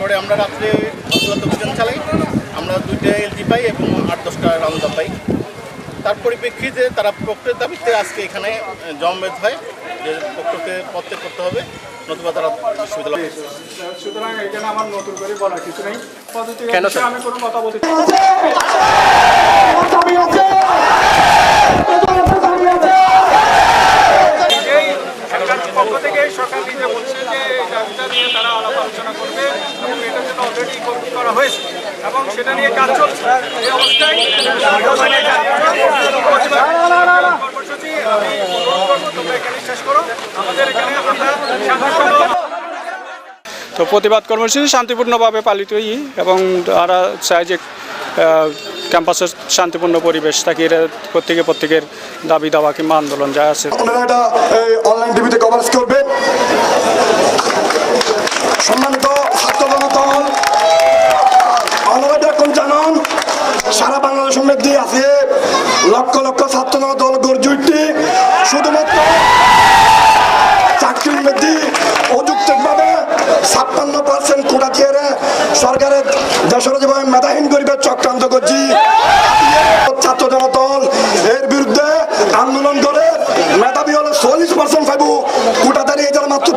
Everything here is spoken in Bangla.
পরে আমরা রাত্রে অভিযান চালাই। আমরা দুইটা এলজি পাই এবং আট দশটা রাউন্ড পাই। তার পরিপ্রেক্ষিতে তারা প্রক্রিয়ার দাবিতে আজকে এখানে জমবেদ হয়। যে প্রক্রিয়াকে পদত্যাগ করতে হবে নতুবা তারা বিশ্ববিদ্যালয় সুতরাং এখানে আমার নতুন করে বলার কিছু নেই। কেন আমি কোনো কথা বলতে করবে এবং এটা জন্য অলরেডি করা হয়েছে। এবং সেটা নিয়ে কাজ চলছে। এই অবস্থায় কর্মসূচি আমি অনুরোধ করব তোমরা এখানে শেষ করো। আমাদের এখানে আমরা তো প্রতিবাদ কর্মসূচি শান্তিপূর্ণভাবে পালিত হই এবং তারা চায় যে আহ, ক্যাম্পাসের শান্তিপূর্ণ পরিবেশ থাকি। এরা প্রত্যেকে প্রত্যেকের দাবি দাওয়া কিংবা আন্দোলন যা আছে। অনলাইন টিভিতে কভারেজ করবে সম্মানিত ছাত্র জনতল এখন জানান, সারা বাংলাদেশ মধ্যে আছে। লক্ষ লক্ষ ছাত্র দল গর্জে উঠতে শুধুমাত্র চাকরির মধ্যে অযুক্তিকভাবে ছাপ্পান্ন পার্সেন্ট কোটা দিয়ে সরকারের দেশের যেভাবে মেধাহীন গরিবের চক্রান্ত করছি। ছাত্র জনতল এর বিরুদ্ধে আন্দোলন করে মেধাবী হলে চল্লিশ পার্সেন্ট পাইব। কোটা দাঁড়িয়ে মাত্র